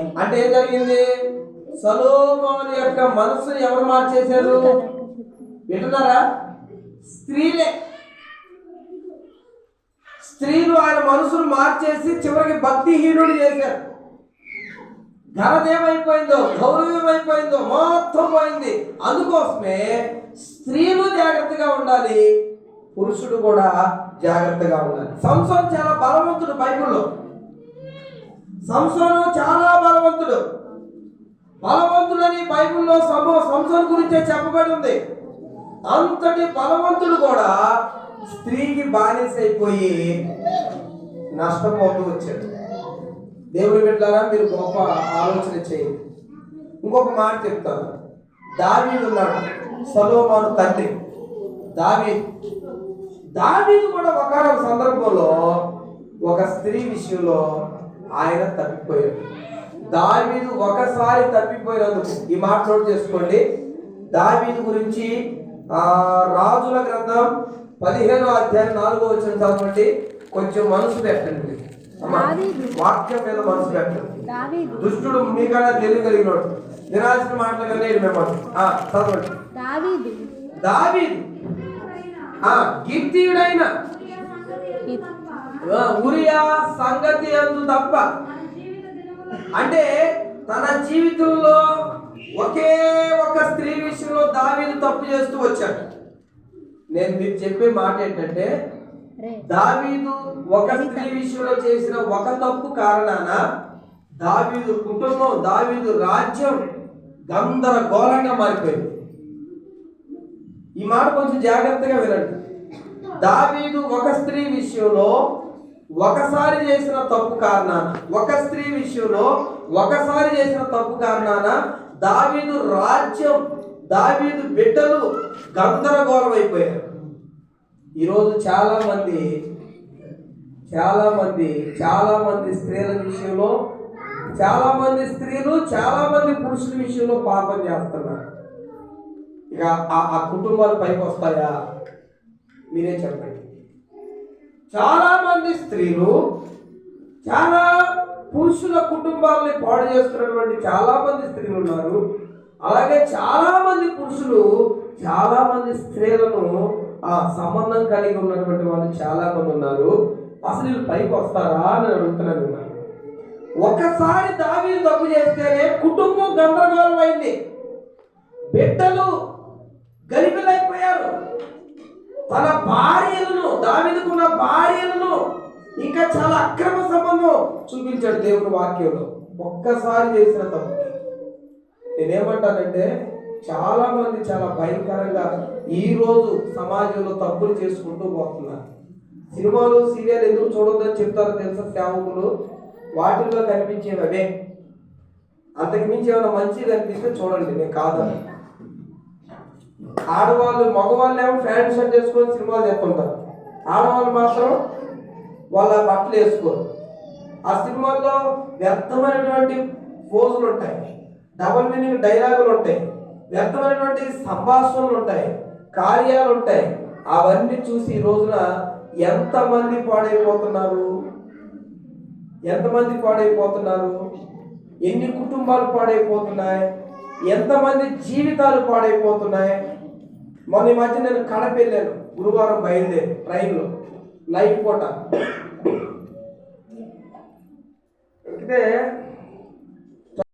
అంటే ఏం జరిగింది? సలోమోని యొక్క మనసు ఎవరు మార్చేశారు? వింటున్నారా? స్త్రీలే. స్త్రీలు ఆయన మనసును మార్చేసి చివరికి భక్తిహీనుడు చేశారు. ఘనత ఏమైపోయిందో గౌరవం అయిపోయిందో మొత్తం పోయింది. అందుకోసమే స్త్రీలు జాగ్రత్తగా ఉండాలి పురుషుడు కూడా జాగ్రత్తగా ఉండాలి. సంసోన్ చాలా బలవంతుడు బైబిల్లో. సంసోను చాలా బలవంతుడు బలవంతుడని బైబిల్లో సమో సంసోన్ గురించే చెప్పబడి ఉంది అంతటి బలవంతుడు కూడా స్త్రీకి బానిస అయిపోయి నష్టపోతూ వచ్చాడు. దేవుని బిడ్డారా మీరు గొప్ప ఆలోచన చేయండి. ఇంకొక మాట చెప్తాను. దావీదు ఉన్నాడు సలోమాను తండ్రి. దావీదు. దావీదు కూడా ఒక సందర్భంలో ఒక స్త్రీ విషయంలో ఆయన తప్పిపోయాడు. దావీదు ఒకసారి తప్పిపోయినందుకు. ఈ మాట నోట్ చేసుకోండి. దావీదు గురించి ఆ రాజుల గ్రంథం పదిహేనో అధ్యాయం నాలుగో వచ్చిన చదవండి. కొంచెం మనసు పెట్టండి. వాక్యం మీద మనసు పెట్టండి దుష్టుడు మీకన్నా తెలియగలిగినోడు. వినాల్సిన మాటలు కన్నా ఆ, చదవండి. దావీదు. గిత్తీయుడైన ఉరియా సంగతి అందు తప్ప అంటే తన జీవితంలో ఒకే ఒక స్త్రీ విషయంలో దావీదు తప్పు చేస్తూ వచ్చాడు. నేను మీకు చెప్పే మాట ఏంటంటే దావీదు ఒక స్త్రీ విషయంలో చేసిన ఒక తప్పు కారణాన దావీదు కుటుంబం దావీదు రాజ్యం గందరగోళంగా మారిపోయింది. ఈ మాట కొంచెం జాగ్రత్తగా వినండి. దావీదు ఒక స్త్రీ విషయంలో ఒకసారి చేసిన తప్పు కారణాన ఒక స్త్రీ విషయంలో ఒకసారి చేసిన తప్పు కారణాన దావీదు రాజ్యం దావీదు బిడ్డలు గందరగోళం అయిపోయారు ఈరోజు చాలామంది చాలామంది చాలామంది స్త్రీల విషయంలో చాలామంది స్త్రీలు చాలామంది పురుషుల విషయంలో పాపం చేస్తున్నారు. ఇక ఆ- ఆ కుటుంబాలు పైకి వస్తాయా? మీరే చెప్పండి. చాలా మంది స్త్రీలు చాలా పురుషుల కుటుంబాలని పాడు చేస్తున్నటువంటి చాలా మంది స్త్రీలు ఉన్నారు. అలాగే చాలా మంది పురుషులు చాలా మంది స్త్రీలను ఆ సంబంధం కలిగి ఉన్నటువంటి వాళ్ళు చాలా మంది ఉన్నారు. అసలు వీళ్ళు పైకి వస్తారా అని అడుగుతున్నాను ఒకసారి దావీలు తప్పు చేస్తేనే కుటుంబం గందరగోళం అయింది. బిడ్డలు గలిబిలైపోయారు తన భార్యలను దావిదుకున్న భార్యలను ఇంకా చాలా అక్రమ సంబంధం చూపించాడు దేవుని వాక్యంలో. ఒక్కసారి చేసిన తప్పు నేనేమంటానంటే చాలా మంది చాలా భయంకరంగా ఈరోజు సమాజంలో తప్పులు చేసుకుంటూ పోతున్నారు. సినిమాలు సీరియల్ ఎందుకు చూడొద్దని చెప్తారో తెలుసా సేవకులు వాటిల్లో కనిపించేవి అవే. అంతకు మించి ఏమైనా మంచిది అనిపిస్తే చూడండి నేను కాదని. ఆడవాళ్ళు మగవాళ్ళు ఏమో ఫ్యాన్ షర్ట్ వేసుకొని సినిమాలు చేస్తుంటారు ఆడవాళ్ళు మాత్రం వాళ్ళ బట్టలు వేసుకోరు. ఆ సినిమాల్లో వ్యర్థమైనటువంటి పోజులు ఉంటాయి. డబల్ మీనింగ్ డైలాగులు ఉంటాయి. వ్యర్థమైనటువంటి సంభాషణలు ఉంటాయి. కార్యాలు ఉంటాయి. అవన్నీ చూసి ఈ రోజున ఎంతమంది పాడైపోతున్నారు? ఎంతమంది పాడైపోతున్నారు? ఎన్ని కుటుంబాలు పాడైపోతున్నాయి? ఎంతమంది జీవితాలు పాడైపోతున్నాయి? మొన్న ఈ మధ్య నేను కడప వెళ్ళాను. గురువారం బయలుదేరి ట్రైన్లో లైఫ్ పూట అయితే